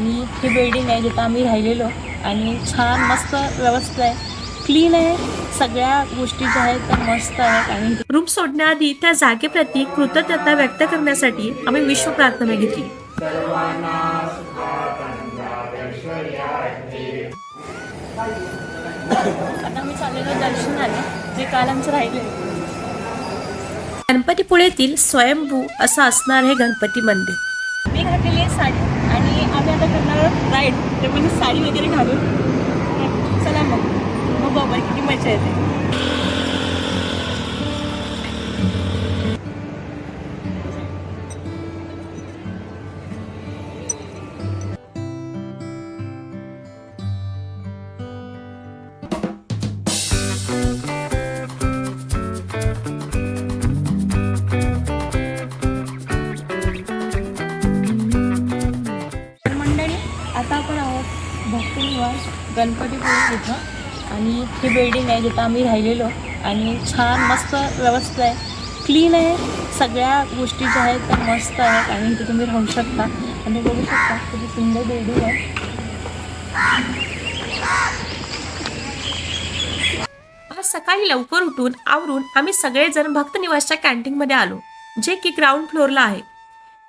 आणि ही बिल्डिंग आहे जिथं आम्ही राहिलेलो. आणि छान मस्त व्यवस्था आहे. क्लीन आहे. सगळ्या गोष्टी ज्या आहेत त्या मस्त आहेत आणि रूम सोडण्याआधी त्या जागेप्रती कृतज्ञता व्यक्त करण्यासाठी आम्ही विश्व प्रार्थना घेतली. आता आम्ही चाललेलो दर्शनाला जे काल आमचं राहिलेलं गणपतीपुळेतील स्वयंभू असं असणार हे गणपती मंदिर. मी घातलेली साडी. आम्ही आता करणार आहोत राईड. ते म्हणजे साडी वगैरे घालून. चला मग. मग बाबा किती मजा येते. भक्ती निवास गणपतीपुळे इथं. आणि ही बिल्डिंग आहे जिथं आम्ही राहिलेलो. आणि छान मस्त व्यवस्था आहे. क्लीन आहे. सगळ्या गोष्टी ज्या आहेत त्या मस्त आहेत. आणि इथे तुम्ही राहू शकता. आणि बघू शकता किती सुंदर बिल्डिंग आहे. आज सकाळी लवकर उठून आवरून आम्ही सगळेजण भक्त निवासच्या कॅन्टीनमध्ये आलो जे की ग्राउंड फ्लोअरला आहे.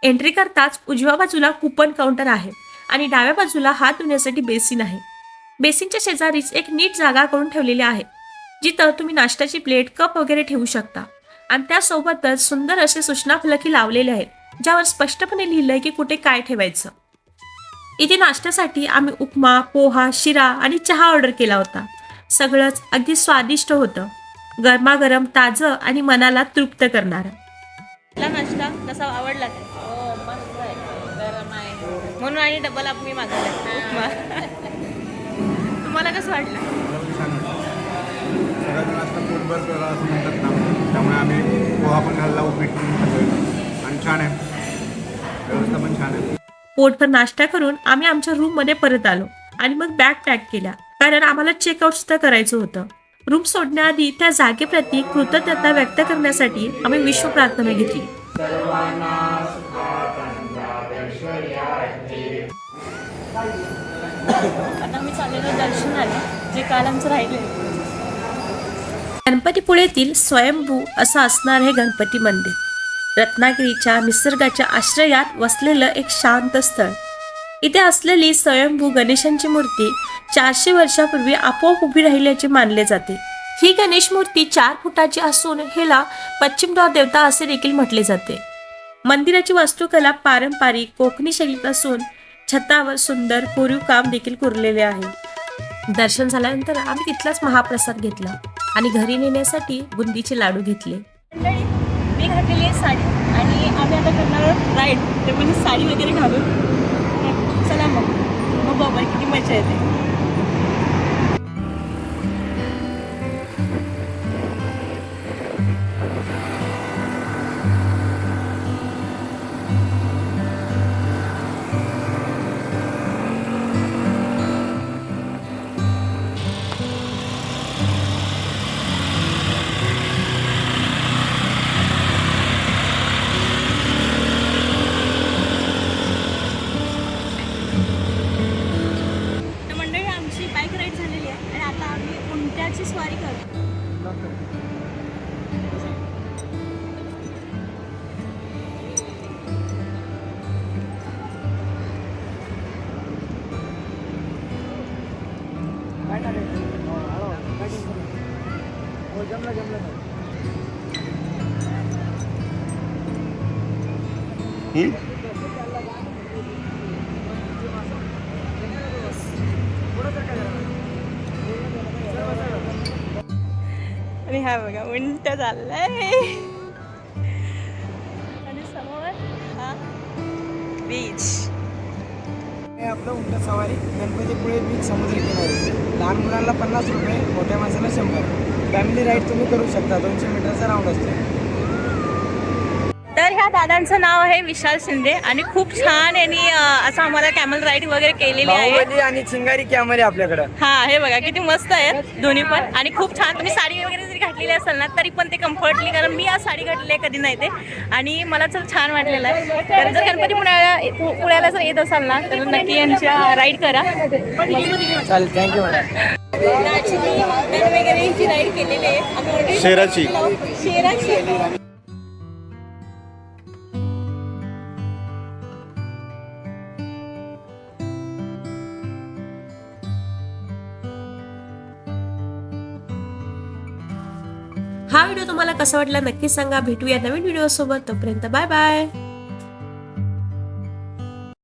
एंट्री करताच उजव्या बाजूला कुपन काउंटर आहे. आणि डाव्या बाजूला हात धुण्यासाठी बेसिन आहे. बेसिनच्या शेजारीच एक नीट जागा करून ठेवलेली आहे जिथं तुम्ही नाश्त्याची प्लेट कप वगैरे ठेवू शकता. आणि त्यासोबतच सुंदर असे सूचना फलकी लावलेले आहेत ज्यावर स्पष्टपणे लिहिलंय की कुठे काय ठेवायचं. इथे नाश्त्यासाठी आम्ही उपमा पोहा शिरा आणि चहा ऑर्डर केला होता. सगळंच अगदी स्वादिष्ट होतं. गरमागरम ताजं आणि मनाला तृप्त करणारं. नाश्ता कसा आवडला? काय हो मस्त आहे गरम आहे म्हणून आणि डबल आप मी मागवला तुम्हाला कसं वाटलं? त्यामुळे आम्ही पोहा पण घालला उपीट आणि छान आहे. व्यवस्था पण छान आहे. पोटभर नाश्ता करून आम्ही आमच्या रूममध्ये परत आलो आणि मग बॅग पॅक केल्या कारण आम्हाला चेकआउट सुद्धा करायचं होतं. रूम सोडण्याआधी त्या जागेप्रती कृतज्ञता व्यक्त करण्यासाठी आम्ही विश्व प्रार्थना घेतली आता चाललेलो दर्शनाला जे काल आमचं गणपतीपुळेतील स्वयंभू असं असणार हे गणपती मंदिर. रत्नागिरीच्या निसर्गाच्या आश्रयात वसलेलं एक शांत स्थळ. इथे असलेली स्वयंभू गणेशांची मूर्ती चारशे वर्षापूर्वी आपोआप उभी राहिल्याचे मानले जाते. ही गणेश मूर्ती चार फुटाची असून हिला पश्चिमद्वार देवता असे देखील म्हटले जाते. मंदिराची वास्तुकला पारंपरिक कोकणी शैलीत असून छतावर सुंदर कोरीव काम देखील कोरलेले आहे. दर्शन झाल्यानंतर आम्ही तिथलाच महाप्रसाद घेतला आणि घरी नेण्यासाठी बुंदीचे लाडू घेतले. मी घातलेली आहे साडी आणि आम्ही आता करणार आहोत राईड ते म्हणजे साडी वगैरे घालून. चला मग. मग बाबा किती मजा येते. आणि हा बघा उंट चाललाय आणि समोर हा बीच हे आपलं उंट सवारी गणपतीपुळे बीच समुद्र किनारी. लहान मुलांना पन्नास रुपये मोठ्या माणसाला शंभर. फॅमिली राईड तुम्ही करू शकता. दोनशे मीटरचा राऊंड असतो तर ह्या दादांचं नाव आहे विशाल शिंदे आणि खूप छान यांनी अं, असं आम्हाला कॅमल राईड वगैरे केलेली आहे. बाहुबली आणि चिंगारी कॅमेरे आपल्याकडं. हा हे बघा किती मस्त आहेत दोन्ही पण. आणि खूप छान तुम्ही साडी वगैरे जरी घातलेली असेल ना तरी पण ते कम्फर्टली कारण मी आज साडी घातली आहे कधी नाही ते. आणि मला तर छान वाटलेलं आहे. तर जर गणपती पुण्याला पुण्याला जर येत असाल ना तर नक्की यांच्या राईड करा. चालेल थँक्यू मॅडम वगैरे जी राईड केलेली आहे. आम्ही already शेराची. शेराची. हा व्हिडिओ तुम्हाला कसा वाटला नक्की सांगा. भेटूया नवीन व्हिडिओ सोबत तोपर्यंत बाय बाय.